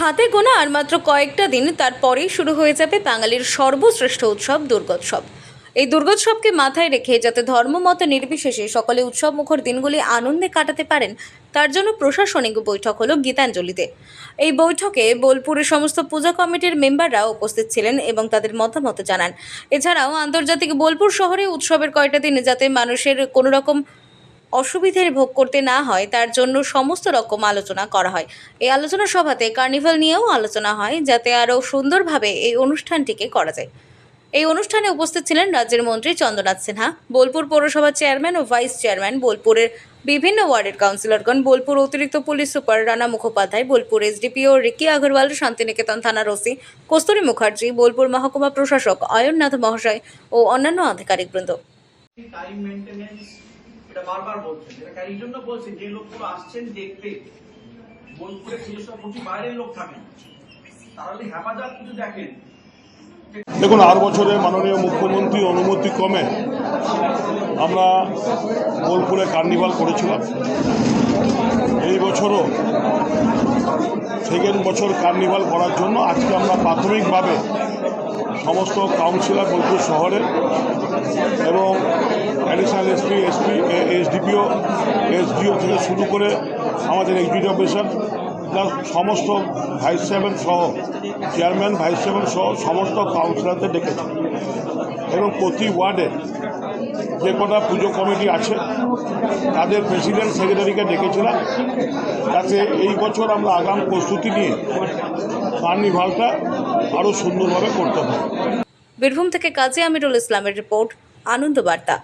হাতে গোনা আর মাত্র কয়েকটা দিন তারপরেই শুরু হয়ে যাবে বাঙালির সর্বশ্রেষ্ঠ উৎসব, দুর্গোৎসব। এই দুর্গোৎসবকে মাথায় রেখে যাতে ধর্মমত নির্বিশেষে সকলে উৎসব মুখর দিনগুলি আনন্দে কাটাতে পারেন, তার জন্য প্রশাসনিক বৈঠক হলো গীতাঞ্জলিতে। এই বৈঠকে বোলপুরের সমস্ত পূজা কমিটির মেম্বাররা উপস্থিত ছিলেন এবং তাদের মতামত জানান। এছাড়াও আন্তর্জাতিক বোলপুর শহরে উৎসবের কয়টা দিনে যাতে মানুষের কোনো রকম অসুবিধার ভোগ করতে না হয়, তার জন্য সমস্ত রকম আলোচনা করা হয়। এই আলোচনা সভাতে কার্নিভাল নিয়েও আলোচনা হয়, যাতে আরও সুন্দরভাবে এই অনুষ্ঠানটিকে করা যায়। এই অনুষ্ঠানে উপস্থিত ছিলেন রাজ্যের মন্ত্রী চন্দ্রনাথ সিনহা, বোলপুর পৌরসভার চেয়ারম্যান ও ভাইস চেয়ারম্যান, বোলপুরের বিভিন্ন ওয়ার্ডের কাউন্সিলরগণ, বোলপুর অতিরিক্ত police super Rana Mukhopadhyay, Bolpur SDPO Ricky Agarwal, Santiniketan থানার ওসি কস্তুরী মুখার্জি, বোলপুর মহকুমা প্রশাসক অয়ননাথ মহাশয় ও অন্যান্য আধিকারিকবৃন্দ। এটা বারবার বলছেন। এটা এই জন্য যে লোকগুলো আসছেন বোলপুরে বাইরের লোক হেফাজত কিছু দেখেন, দেখুন আর বছরে মাননীয় মুখ্যমন্ত্রী অনুমতি কমে আমরা বোলপুরে কার্নিভাল করেছিলাম। এই বছরও সেকেন্ড বছর কার্নিভাল করার জন্য আজকে আমরা প্রাথমিকভাবে সমস্ত কাউন্সিলর বোলপুর শহরে এবং additional SP SP SDPO SDO থেকে শুরু করে আমাদের এক্সিকিউটিভ অফিসার প্লাস সমস্ত ভাইস চেয়ারম্যান সহ চেয়ারম্যান ভাইস চেয়ারম্যান সহ সমস্ত কাউন্সিলরদের ডেকেছে এবং প্রতি ওয়ার্ডে যে কটা পুজো কমিটি আছে, তাদের প্রেসিডেন্ট সেক্রেটারিকে ডেকেছিলাম। যাতে এই বছর আমরা আগাম প্রস্তুতি নিয়ে কার্নিভালটা আরও সুন্দরভাবে করতে পারি। বীরভূম থেকে কাজী আমিরুল ইসলামের রিপোর্ট, আনন্দ বার্তা।